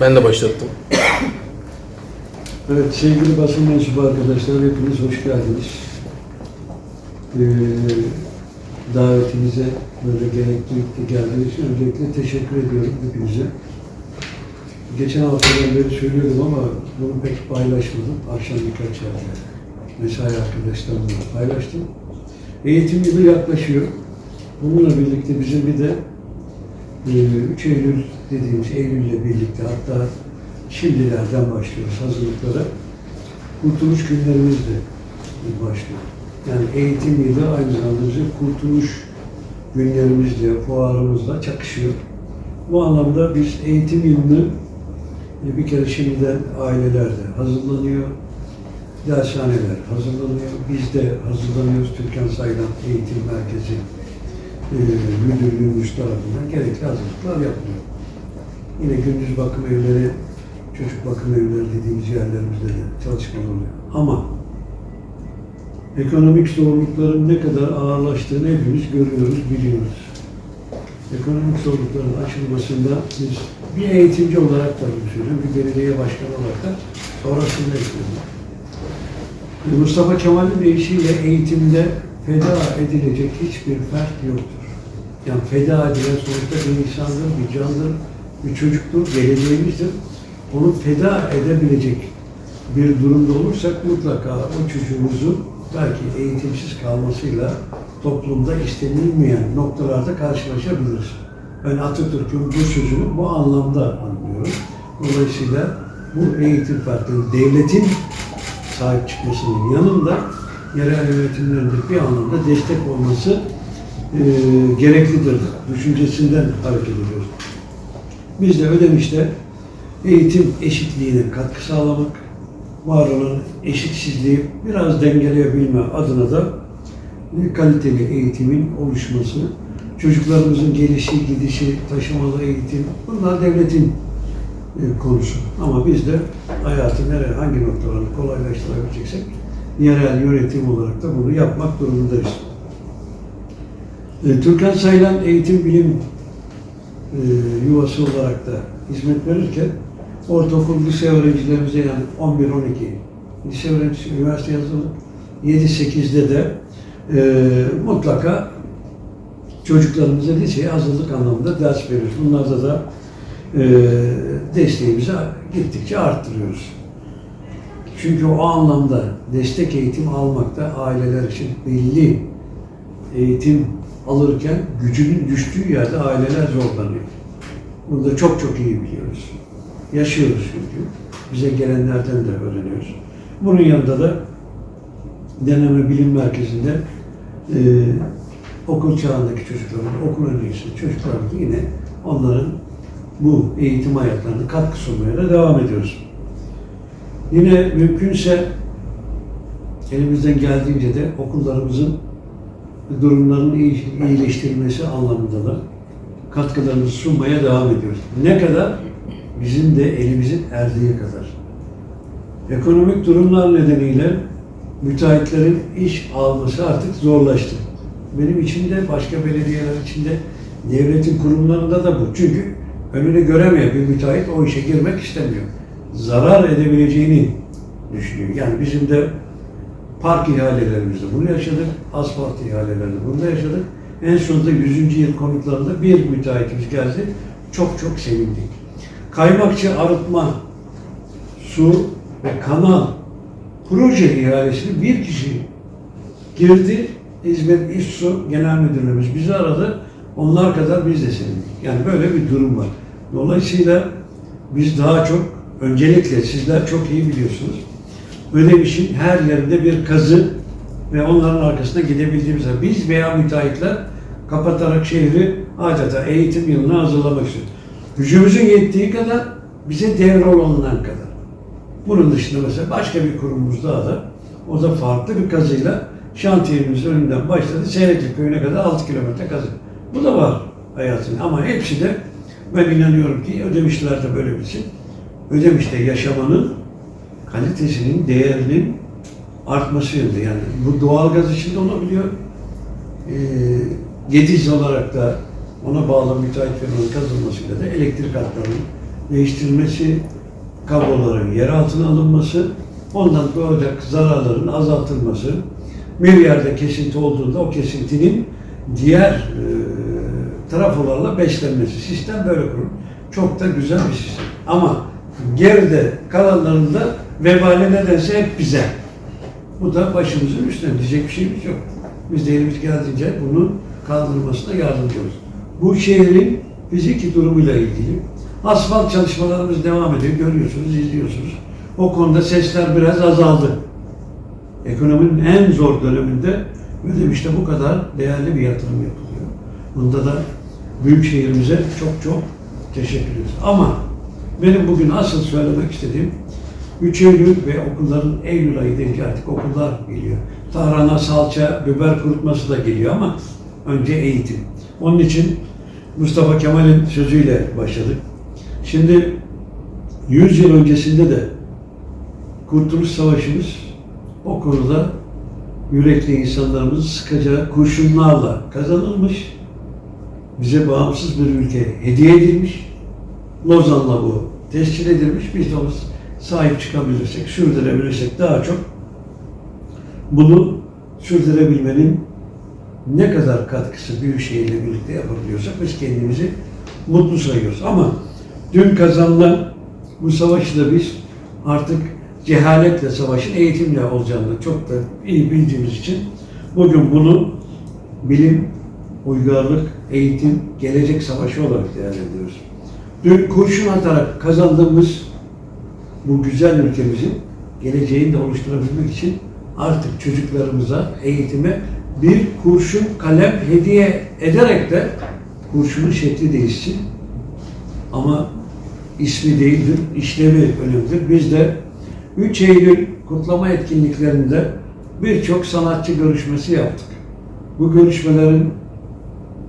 Ben de başlattım. Evet sevgili basın mensubu arkadaşlar hepiniz hoş geldiniz. Ee, davetimize böyle gereklilikle geldiğiniz için öncelikle teşekkür ediyorum hepinize. Geçen haftadan beri söylüyorum ama bunu pek paylaşmadım. Akşam birkaç yerde mesai arkadaşlarımla paylaştım. Eğitim yılı yaklaşıyor. Bununla birlikte bizim bir de 3 Eylül dediğimiz Eylül'le birlikte hatta şimdilerden başlıyoruz hazırlıklara. Kurtuluş günlerimiz de başlıyor. Yani eğitim yılı aynı zamanda bizim kurtuluş günlerimizle, fuarımızla çakışıyor. Bu anlamda biz eğitim yılını e, bir kere şimdiden ailelerde hazırlanıyor, dershaneler hazırlanıyor, biz de hazırlanıyoruz Türkan Saylan Eğitim Merkezi e, müdürlüğümüz tarafından gerekli hazırlıklar yapılıyor. Yine gündüz bakım evleri, çocuk bakım evleri dediğimiz yerlerimizde de çalışmalar oluyor. Ama ekonomik zorlukların ne kadar ağırlaştığını hepimiz görüyoruz, biliyoruz. Ekonomik zorlukların aşılmasında biz bir eğitimci olarak da bunu bir belediye başkanı olarak da sonrasında yapıyorum. Mustafa Kemal'in deyişiyle eğitimde feda edilecek hiçbir fert yoktur. Yani feda edilen sonuçta bir insandır, bir candır, bir çocuktur, geleceğimizdir. Onu feda edebilecek bir durumda olursak mutlaka o çocuğumuzun belki eğitimsiz kalmasıyla toplumda istenilmeyen noktalarda karşılaşabiliriz. Ben Atatürk'ün bu sözünü bu anlamda anlıyorum. Dolayısıyla bu eğitim fertleri devletin sahip çıkmasının yanında yerel yönetimlerin de bir anlamda destek olması e, gereklidir düşüncesinden hareket ediyoruz. Biz de Ödemiş'te eğitim eşitliğine katkı sağlamak, var olan eşitsizliği biraz dengeleyebilme adına da kaliteli eğitimin oluşması, çocuklarımızın gelişi, gidişi, taşımalı eğitim, bunlar devletin e, konusu. Ama biz de hayatı nereye, hangi noktalarını kolaylaştırabileceksek yerel yönetim olarak da bunu yapmak durumundayız. E, Türkan Saylan Eğitim Bilim e, yuvası olarak da hizmet verirken ortaokul, lise öğrencilerimize yani 11-12 lise öğrencisi, üniversite yazılı 7-8'de de e, mutlaka çocuklarımıza liseye hazırlık anlamında ders veriyoruz. Bunlarda da e, desteğimizi gittikçe arttırıyoruz. Çünkü o anlamda destek eğitim almakta aileler için belli eğitim alırken gücünün düştüğü yerde aileler zorlanıyor. Bunu da çok çok iyi biliyoruz. Yaşıyoruz çünkü. Bize gelenlerden de öğreniyoruz. Bunun yanında da deneme bilim merkezinde e, okul çağındaki çocukların, okul öncesi çocukların yine onların bu eğitim hayatlarına katkı sunmaya da devam ediyoruz. Yine mümkünse elimizden geldiğince de okullarımızın durumlarının iyi- iyileştirilmesi anlamında da katkılarımızı sunmaya devam ediyoruz. Ne kadar? Bizim de elimizin erdiği kadar. Ekonomik durumlar nedeniyle müteahhitlerin iş alması artık zorlaştı. Benim için de başka belediyeler için de devletin kurumlarında da bu. Çünkü önünü göremeyen bir müteahhit o işe girmek istemiyor. Zarar edebileceğini düşünüyor. Yani bizim de park ihalelerimizde bunu yaşadık, asfalt ihalelerinde bunu yaşadık. En sonunda 100. yıl konutlarında bir müteahhitimiz geldi. Çok çok sevindik. Kaymakçı arıtma, su ve kanal proje ihalesini bir kişi girdi. İzmir İSSU Genel Müdürlüğümüz bizi aradı. Onlar kadar biz de sevindik. Yani böyle bir durum var. Dolayısıyla biz daha çok öncelikle sizler çok iyi biliyorsunuz. Ödemiş'in her yerinde bir kazı ve onların arkasına gidebildiğimiz. Biz veya müteahhitler kapatarak şehri adeta eğitim yılına hazırlamak istiyoruz. Gücümüzün yettiği kadar bize devrolunan kadar. Bunun dışında mesela başka bir kurumumuz daha da o da farklı bir kazıyla şantiyemiz önünden başladı. Seyrekli köyüne kadar 6 kilometre kazı. Bu da var hayatın ama hepsi de ben inanıyorum ki Ödemişler de böyle bilsin. Ödemiş'te yaşamanın kalitesinin, değerinin artması yönünde. Yani bu doğalgaz için de olabiliyor. Ee, Gediz olarak da ona bağlı müteahhit firmanın kazılmasıyla da elektrik hatlarının değiştirilmesi, kabloların yer altına alınması, ondan doğacak zararların azaltılması, bir yerde kesinti olduğunda o kesintinin diğer e, trafolarla beslenmesi. Sistem böyle kurulur. Çok da güzel bir sistem. Ama geride kalanlarında vebali nedense hep bize. Bu da başımızın üstüne diyecek bir şeyimiz yok. Biz de elimiz geldiğince bunun kaldırılmasına yardımcı oluruz. Bu şehrin fiziki durumuyla ilgili asfalt çalışmalarımız devam ediyor. Görüyorsunuz, izliyorsunuz. O konuda sesler biraz azaldı. Ekonominin en zor döneminde böyle işte bu kadar değerli bir yatırım yapılıyor. Bunda da büyük şehrimize çok çok teşekkür ederiz. Ama benim bugün asıl söylemek istediğim 3 Eylül ve okulların Eylül ayı deyince artık okullar geliyor. Tarhana, salça, biber kurutması da geliyor ama önce eğitim. Onun için Mustafa Kemal'in sözüyle başladık. Şimdi 100 yıl öncesinde de Kurtuluş Savaşımız o konuda yürekli insanlarımızı sıkacağı kurşunlarla kazanılmış. Bize bağımsız bir ülke hediye edilmiş. Lozan'la bu tescil edilmiş. Biz de sahip çıkabilirsek, sürdürebilirsek daha çok bunu sürdürebilmenin ne kadar katkısı Büyükşehir'le birlikte yapabiliyorsak biz kendimizi mutlu sayıyoruz. Ama dün kazanılan bu savaşı da biz artık cehaletle savaşın eğitimle olacağını çok da iyi bildiğimiz için bugün bunu bilim, uygarlık, eğitim, gelecek savaşı olarak değerlendiriyoruz. Dün kurşun atarak kazandığımız bu güzel ülkemizin geleceğini de oluşturabilmek için artık çocuklarımıza, eğitime bir kurşun kalem hediye ederek de kurşunun şekli değişsin. Ama ismi değildir, işlevi önemlidir. Biz de 3 Eylül kutlama etkinliklerinde birçok sanatçı görüşmesi yaptık. Bu görüşmelerin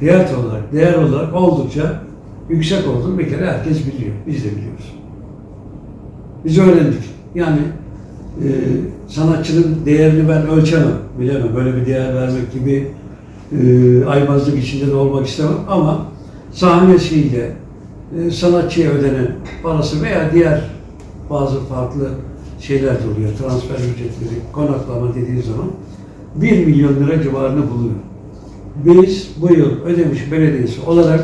fiyat olarak, değer olarak oldukça yüksek olduğunu bir kere herkes biliyor. Biz de biliyoruz. Biz öğrendik. Yani e, sanatçının değerini ben ölçemem, bilemem. Böyle bir değer vermek gibi e, aymazlık içinde de olmak istemem ama sahnesiyle e, sanatçıya ödenen parası veya diğer bazı farklı şeyler de oluyor. Transfer ücretleri, konaklama dediği zaman 1 milyon lira civarını buluyor. Biz bu yıl Ödemiş Belediyesi olarak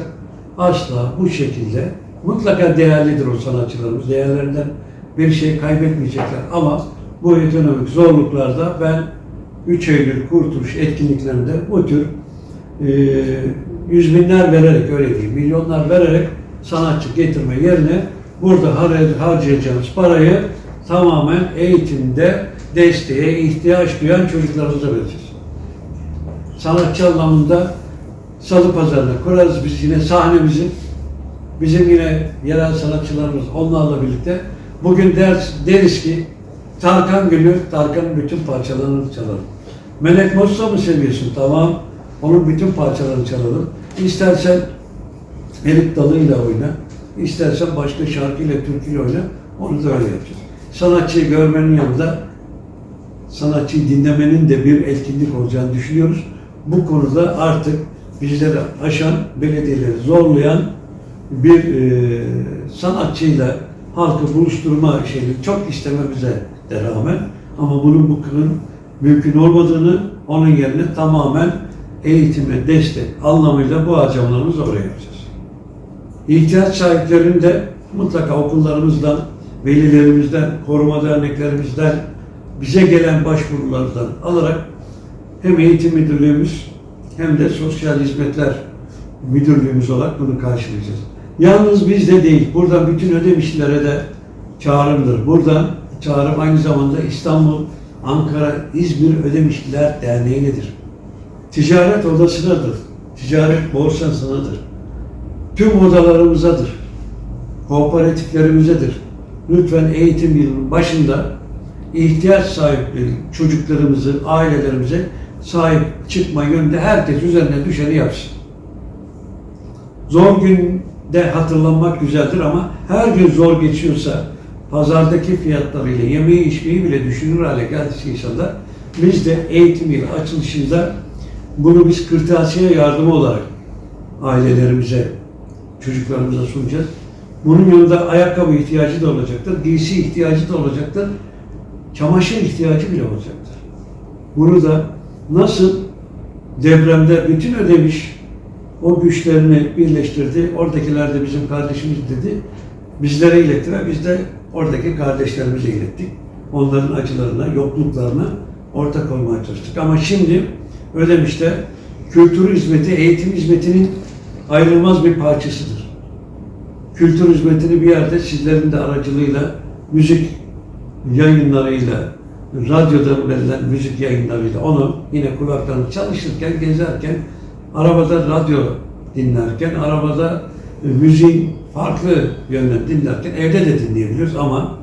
asla bu şekilde mutlaka değerlidir o sanatçılarımız. Değerlerinden bir şey kaybetmeyecekler ama bu ekonomik zorluklarda ben 3 Eylül Kurtuluş etkinliklerinde bu tür e, yüz binler vererek öyle diyeyim, milyonlar vererek sanatçı getirme yerine burada har- harcayacağımız parayı tamamen eğitimde desteğe ihtiyaç duyan çocuklarımıza vereceğiz. Sanatçı anlamında salı pazarına kurarız biz yine sahnemizi. Bizim yine yerel sanatçılarımız onlarla birlikte bugün ders, deriz ki Tarkan günü Tarkan'ın bütün parçalarını çalalım. Melek Mossa mı seviyorsun? Tamam. Onun bütün parçalarını çalalım. İstersen Erik dalıyla oyna. İstersen başka şarkıyla, türküyle oyna. Onu da öyle yapacağız. Sanatçıyı görmenin yanında sanatçıyı dinlemenin de bir etkinlik olacağını düşünüyoruz. Bu konuda artık bizleri aşan, belediyeleri zorlayan bir e, sanatçıyla halkı buluşturma şeyini çok istememize de rağmen ama bunun bu kılın mümkün olmadığını onun yerine tamamen eğitime destek anlamıyla bu harcamalarımızı oraya yapacağız. İhtiyaç sahiplerini de mutlaka okullarımızdan, velilerimizden, koruma derneklerimizden, bize gelen başvurulardan alarak hem eğitim müdürlüğümüz hem de sosyal hizmetler müdürlüğümüz olarak bunu karşılayacağız. Yalnız bizde değil, buradan bütün ödemişlilere de çağrımdır. Buradan çağrım aynı zamanda İstanbul, Ankara, İzmir Ödemişliler Derneği'nedir. Ticaret odasınadır. Ticaret borsasınadır. Tüm odalarımızadır. Kooperatiflerimizedir. Lütfen eğitim yılının başında ihtiyaç sahipleri çocuklarımızı, ailelerimize sahip çıkma yönünde herkes üzerine düşeni yapsın. Zor günde hatırlanmak güzeldir ama her gün zor geçiyorsa pazardaki fiyatlarıyla yemeği içmeyi bile düşünür hale geldiyse insanlar biz de eğitim yılı açılışında bunu biz kırtasiye yardımı olarak ailelerimize, çocuklarımıza sunacağız. Bunun yanında ayakkabı ihtiyacı da olacaktır, giysi ihtiyacı da olacaktır, çamaşır ihtiyacı bile olacaktır. Bunu da nasıl depremde bütün ödemiş o güçlerini birleştirdi. Oradakiler de bizim kardeşimiz dedi. Bizlere iletti ve biz de oradaki kardeşlerimize ilettik. Onların acılarına, yokluklarına ortak olmaya çalıştık. Ama şimdi Ödemiş'te kültür hizmeti, eğitim hizmetinin ayrılmaz bir parçasıdır. Kültür hizmetini bir yerde sizlerin de aracılığıyla, müzik yayınlarıyla, radyoda verilen müzik yayınlarıyla onu yine kulaklarını çalışırken, gezerken, arabada radyo dinlerken, arabada e, müziğin farklı yönden dinlerken evde de dinleyebiliyoruz ama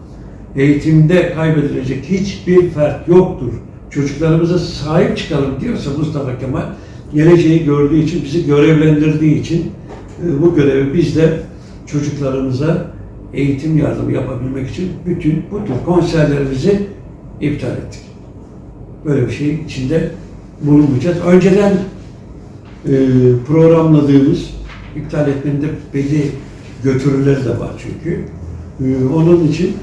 eğitimde kaybedilecek hiçbir fert yoktur. Çocuklarımıza sahip çıkalım diyorsa Mustafa Kemal geleceği gördüğü için, bizi görevlendirdiği için e, bu görevi biz de çocuklarımıza eğitim yardımı yapabilmek için bütün bu tür konserlerimizi iptal ettik. Böyle bir şey içinde bulunmayacağız. Önceden programladığımız iptal etmenin belli götürüleri de var çünkü. E, onun için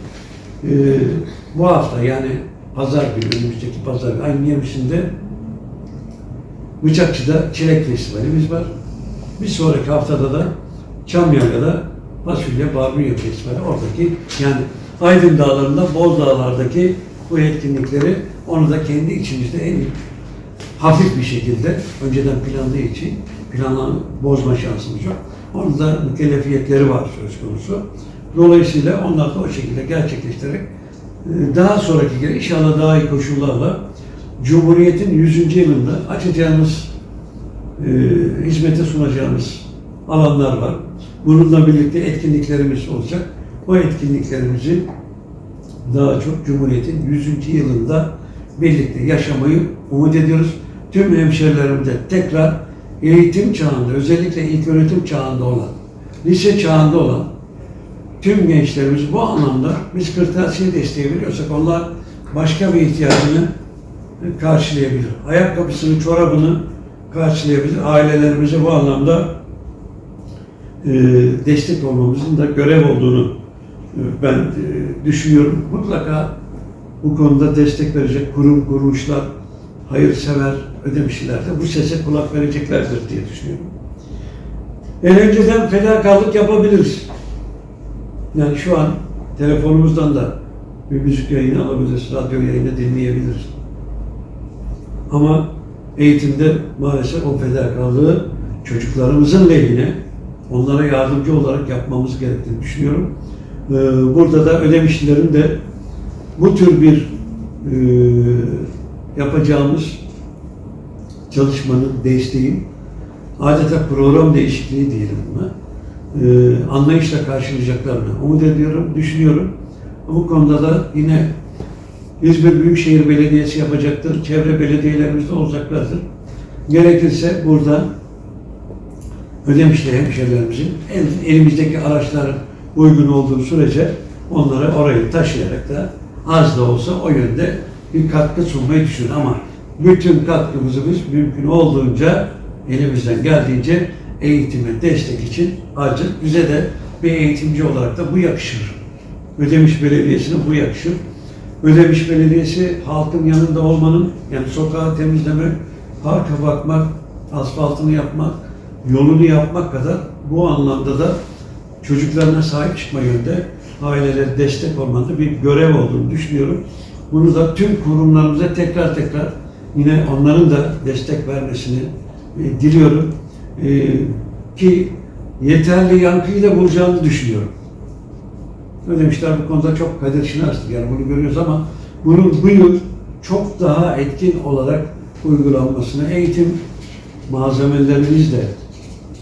e, bu hafta yani pazar günü, önümüzdeki pazar günü, ayın 20'sinde Bıçakçı'da Çilek Festivalimiz var. Bir sonraki haftada da Çamyanga'da Fasulye Barbunya Festivali oradaki yani Aydın Dağları'nda Boz Dağlar'daki bu etkinlikleri onu da kendi içimizde en hafif bir şekilde önceden planladığı için planlanı bozma şansımız yok. Onun da mükellefiyetleri var söz konusu. Dolayısıyla onlar da o şekilde gerçekleştirerek e, daha sonraki gene inşallah daha iyi koşullarla Cumhuriyet'in 100. yılında açacağımız e, hizmete sunacağımız alanlar var. Bununla birlikte etkinliklerimiz olacak. O etkinliklerimizi daha çok Cumhuriyet'in 100. yılında birlikte yaşamayı umut ediyoruz. Tüm hemşerilerimize tekrar eğitim çağında, özellikle ilk öğretim çağında olan, lise çağında olan tüm gençlerimiz bu anlamda biz kırtasiye desteği veriyorsak onlar başka bir ihtiyacını karşılayabilir. Ayakkabısını, çorabını karşılayabilir. Ailelerimize bu anlamda e, destek olmamızın da görev olduğunu e, ben e, düşünüyorum. Mutlaka bu konuda destek verecek kurum, kuruluşlar, hayırsever ödemişler de bu sese kulak vereceklerdir diye düşünüyorum. En önceden fedakarlık yapabiliriz. Yani şu an telefonumuzdan da bir müzik yayını alabiliriz, radyo yayını dinleyebiliriz. Ama eğitimde maalesef o fedakarlığı çocuklarımızın lehine onlara yardımcı olarak yapmamız gerektiğini düşünüyorum. Ee, Burada da ödemişlerin de bu tür bir e, yapacağımız çalışmanın, desteğin adeta program değişikliği diyelim buna. Ee, anlayışla karşılayacaklarını umut ediyorum, düşünüyorum. Bu konuda da yine İzmir Büyükşehir Belediyesi yapacaktır. Çevre belediyelerimiz olacaklardır. Gerekirse burada Ödemişli hemşehrilerimizin el- elimizdeki araçların uygun olduğu sürece onları oraya taşıyarak da az da olsa o yönde bir katkı sunmayı düşünün ama bütün katkımızı biz mümkün olduğunca elimizden geldiğince eğitime destek için harcadık. Bize de bir eğitimci olarak da bu yakışır. Ödemiş Belediyesi'ne bu yakışır. Ödemiş Belediyesi halkın yanında olmanın, yani sokağı temizlemek, parka bakmak, asfaltını yapmak, yolunu yapmak kadar bu anlamda da çocuklarına sahip çıkma yönde ailelere destek olmanın bir görev olduğunu düşünüyorum. Bunu da tüm kurumlarımıza tekrar tekrar yine onların da destek vermesini e, diliyorum. E, ki yeterli yankıyı da bulacağını düşünüyorum. Ödemişler bu konuda çok kadir şinastır. Yani bunu görüyoruz ama bunun bu yıl çok daha etkin olarak uygulanmasını eğitim malzemelerimiz de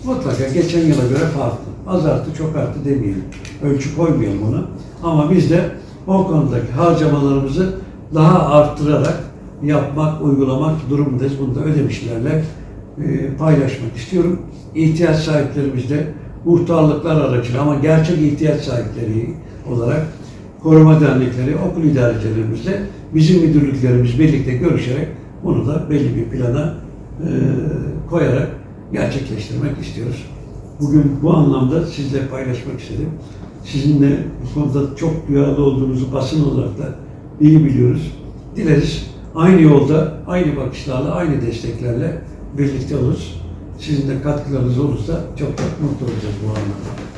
mutlaka geçen yıla göre farklı. Az arttı, çok arttı demeyelim. Ölçü koymayalım ona. Ama biz de o konudaki harcamalarımızı daha arttırarak yapmak, uygulamak durumundayız. Bunu da ödemişlerle e, paylaşmak istiyorum. İhtiyaç sahiplerimiz de muhtarlıklar aracılığıyla ama gerçek ihtiyaç sahipleri olarak koruma dernekleri, okul idarecilerimizle bizim müdürlüklerimiz birlikte görüşerek bunu da belli bir plana e, koyarak gerçekleştirmek istiyoruz. Bugün bu anlamda sizle paylaşmak istedim. Sizinle bu konuda çok duyarlı olduğunuzu basın olarak da iyi biliyoruz. Dileriz aynı yolda, aynı bakışlarla, aynı desteklerle birlikte oluruz. Sizin de katkılarınız olursa çok çok mutlu olacağız bu anlamda.